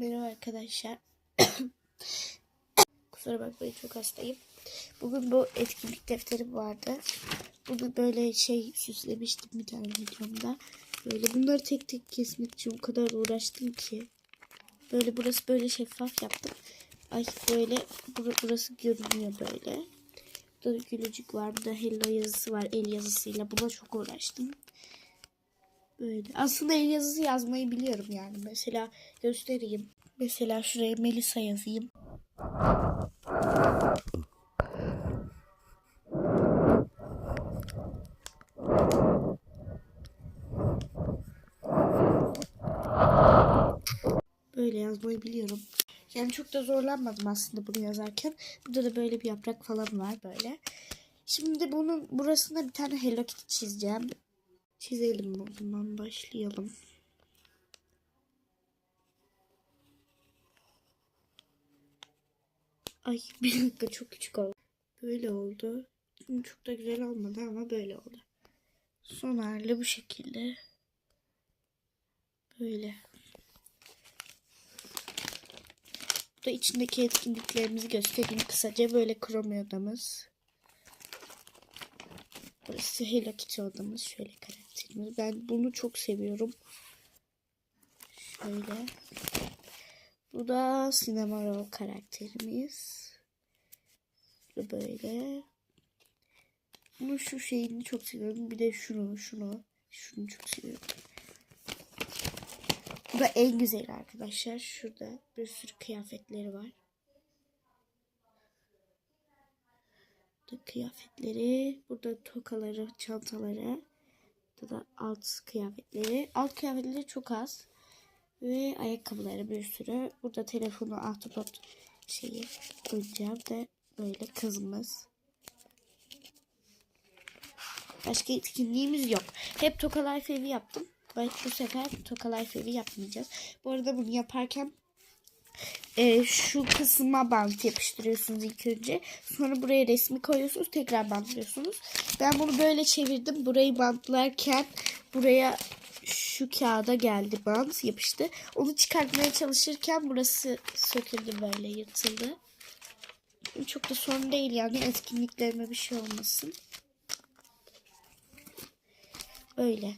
Merhaba arkadaşlar. Kusura bakmayın çok hastayım. Bugün bu etkinlik defterim vardı. Bunu böyle şey süslemiştim bir tane videomda. Böyle bunları tek tek kesmek için o kadar uğraştım ki. Böyle burası böyle şeffaf yaptım. Ay böyle bur- burası görünüyor böyle. Burada gülücük var. Burada hello yazısı var el yazısıyla. Buna çok uğraştım. Böyle. Aslında el yazısı yazmayı biliyorum yani. Mesela göstereyim. Mesela şuraya Melisa yazayım. Böyle yazmayı biliyorum. Yani çok da zorlanmadım aslında bunu yazarken. Burada da böyle bir yaprak falan var böyle. Şimdi bunun burasına bir tane Hello Kitty çizeceğim. Çizelim o zaman başlayalım. Ay bir dakika çok küçük oldu. Böyle oldu. Çok da güzel olmadı ama böyle oldu. Son hali bu şekilde. Böyle. Bu da içindeki etkinliklerimizi göstereyim kısaca. Böyle kromi odamız. Burası Hello Kitty odamız. Şöyle karakterimiz. Ben bunu çok seviyorum. Şöyle. Bu da Sinema Roll karakterimiz. Böyle. Bunu şu şeyini çok seviyorum. Bir de şunu, şunu. Şunu çok seviyorum. Bu da en güzeli arkadaşlar. Şurada bir sürü kıyafetleri var. Burada kıyafetleri. Burada tokaları, çantaları. Da alt kıyafetleri. Alt kıyafetleri çok az. Ve ayakkabıları bir sürü. Burada telefonu, ahtapot şeyi oyuncağı da böyle kızımız. Başka etkinliğimiz yok. Hep Toka Life evi yaptım. Bu sefer Toka Life evi yapmayacağız. Bu arada bunu yaparken e, şu kısma bant yapıştırıyorsunuz ilk önce. Sonra buraya resmi koyuyorsunuz. Tekrar bantlıyorsunuz. Ben bunu böyle çevirdim. Burayı bantlarken buraya şu kağıda geldi bant yapıştı. Onu çıkartmaya çalışırken burası söküldü böyle yırtıldı. Çok da sorun değil yani etkinliklerime bir şey olmasın. Öyle.